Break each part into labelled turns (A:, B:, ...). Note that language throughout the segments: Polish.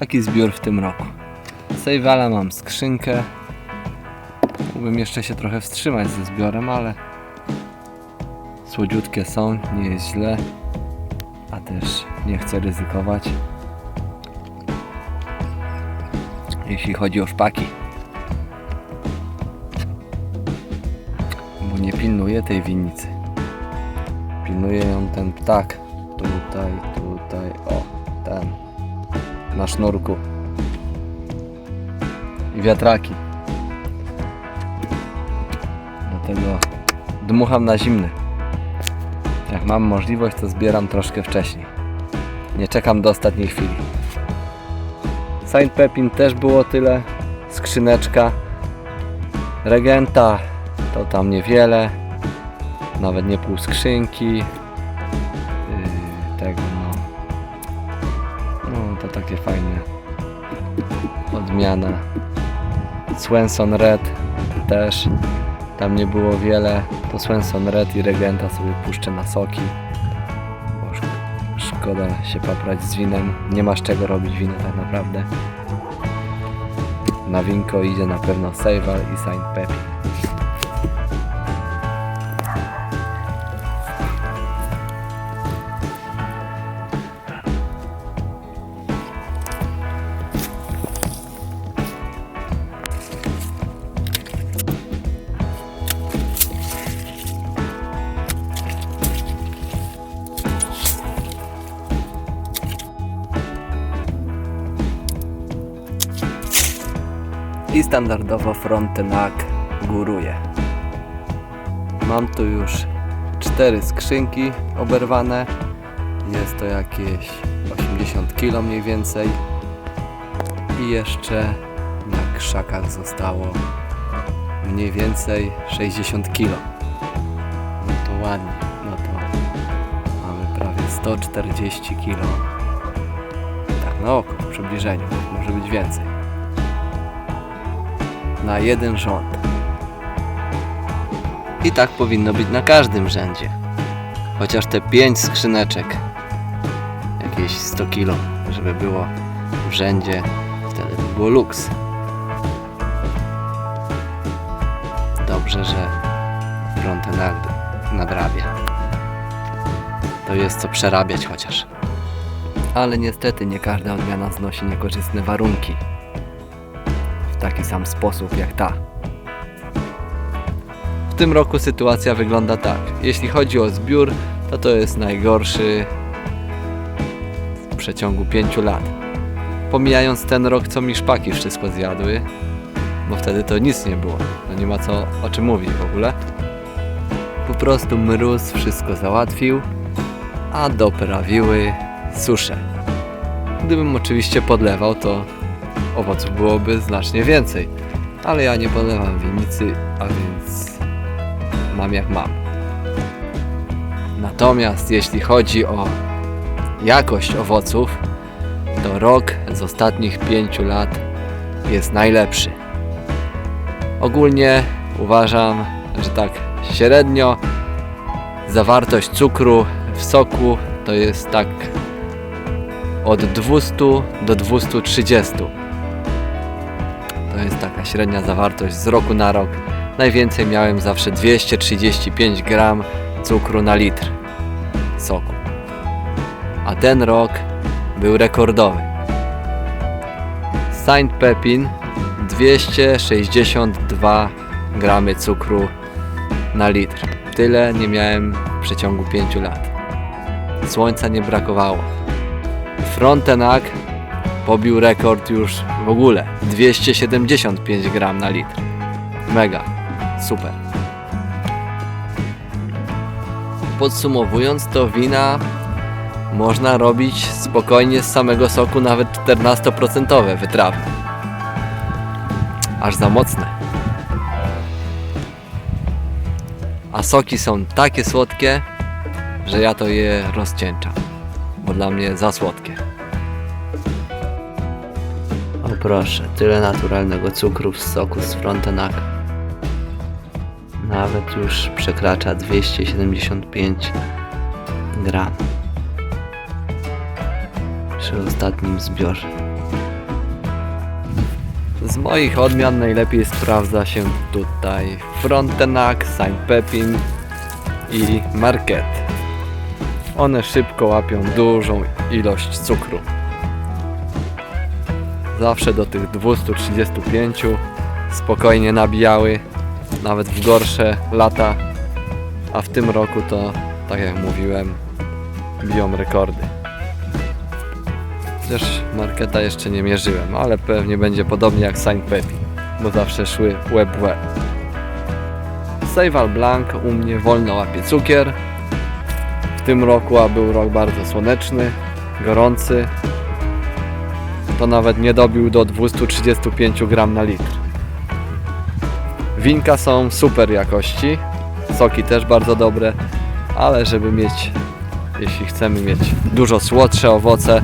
A: Taki zbiór w tym roku. Sejwala mam skrzynkę. Mógłbym jeszcze się trochę wstrzymać ze zbiorem, ale słodziutkie są, nie jest źle. A też nie chcę ryzykować. Jeśli chodzi o szpaki. Bo nie pilnuję tej winnicy. Pilnuje ją ten ptak. Tutaj, tutaj, o. Na sznurku. I wiatraki. Dlatego dmucham na zimny. Jak mam możliwość, to zbieram troszkę wcześniej. Nie czekam do ostatniej chwili. Saint Pepin też było tyle. Skrzyneczka. Regenta to tam niewiele. Nawet nie pół skrzynki. To takie fajne. Odmiana. Swenson Red też. Tam nie było wiele. To Swenson Red i Regenta sobie puszczę na soki. Bo sz- szkoda się paprać z winem. Nie masz czego robić wina tak naprawdę. Na winko idzie na pewno Sejwal i Saint Pepin. I standardowo Frontenac góruje. Mam tu już cztery skrzynki oberwane. Jest to jakieś 80 kg mniej więcej. I jeszcze na krzakach zostało mniej więcej 60 kg. No to ładnie. No to mamy prawie 140 kg. Tak na oko, w przybliżeniu. Może być więcej na jeden rząd. I tak powinno być na każdym rzędzie. Chociaż te 5 skrzyneczek, jakieś 100 kilo, żeby było w rzędzie, wtedy by było luks. Dobrze, że Frontenac nadrabia. To jest co przerabiać chociaż. Ale niestety nie każda odmiana znosi niekorzystne warunki w taki sam sposób jak ta. W tym roku sytuacja wygląda tak. Jeśli chodzi o zbiór, to to jest najgorszy w przeciągu 5 lat. Pomijając ten rok, co mi szpaki wszystko zjadły, bo wtedy to nic nie było. No nie ma co o czym mówić w ogóle. Po prostu mróz wszystko załatwił, a doprawiły susze. Gdybym oczywiście podlewał, to owoców byłoby znacznie więcej. Ale ja nie podlewam winnicy, a więc mam jak mam. Natomiast jeśli chodzi o jakość owoców, to rok z ostatnich pięciu lat jest najlepszy. Ogólnie uważam, że tak średnio zawartość cukru w soku to jest tak od 200 do 230. Średnia zawartość z roku na rok. Najwięcej miałem zawsze 235 gram cukru na litr soku. A ten rok był rekordowy. Saint Pepin 262 gramy cukru na litr. Tyle nie miałem w przeciągu 5 lat. Słońca nie brakowało. Frontenac pobił rekord już w ogóle 275 gram na litr. Mega, super. Podsumowując, to wina można robić spokojnie z samego soku nawet 14% wytrawne. Aż za mocne. A soki są takie słodkie, że ja to je rozcieńczam, bo dla mnie za słodkie. O proszę, tyle naturalnego cukru w soku z Frontenac. Nawet już przekracza 275 gram. Przy ostatnim zbiorze. Z moich odmian najlepiej sprawdza się tutaj Frontenac, Saint Pepin i Marquette. One szybko łapią dużą ilość cukru. Zawsze do tych 235 spokojnie nabijały, nawet w gorsze lata, a w tym roku to, tak jak mówiłem, biją rekordy. Chociaż marketa jeszcze nie mierzyłem, ale pewnie będzie podobnie jak Saint Pepin, bo zawsze szły łeb w łeb. Blanc u mnie wolno łapie cukier. W tym roku, a był rok bardzo słoneczny, gorący, to nawet nie dobił do 235 gram na litr. Winka są super jakości, soki też bardzo dobre, ale żeby mieć, jeśli chcemy mieć dużo słodsze owoce,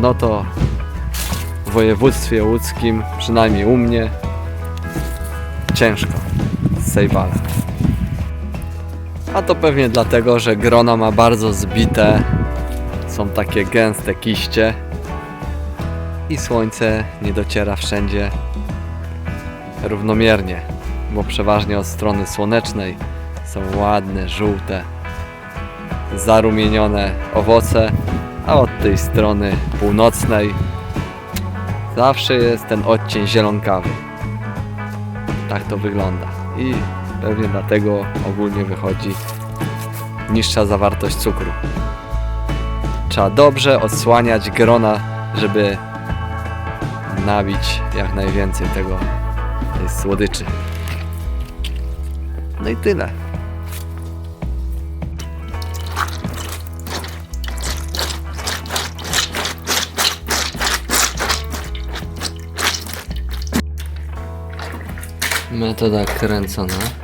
A: no to w województwie łódzkim, przynajmniej u mnie, ciężko z Sejwala. A to pewnie dlatego, że grona ma bardzo zbite, są takie gęste kiście i słońce nie dociera wszędzie równomiernie, bo przeważnie od strony słonecznej są ładne, żółte, zarumienione owoce, a od tej strony północnej zawsze jest ten odcień zielonkawy. Tak to wygląda i pewnie dlatego ogólnie wychodzi niższa zawartość cukru. Trzeba dobrze odsłaniać grona, żeby nabić jak najwięcej tego tej słodyczy. No i tyle. Metoda kręcona.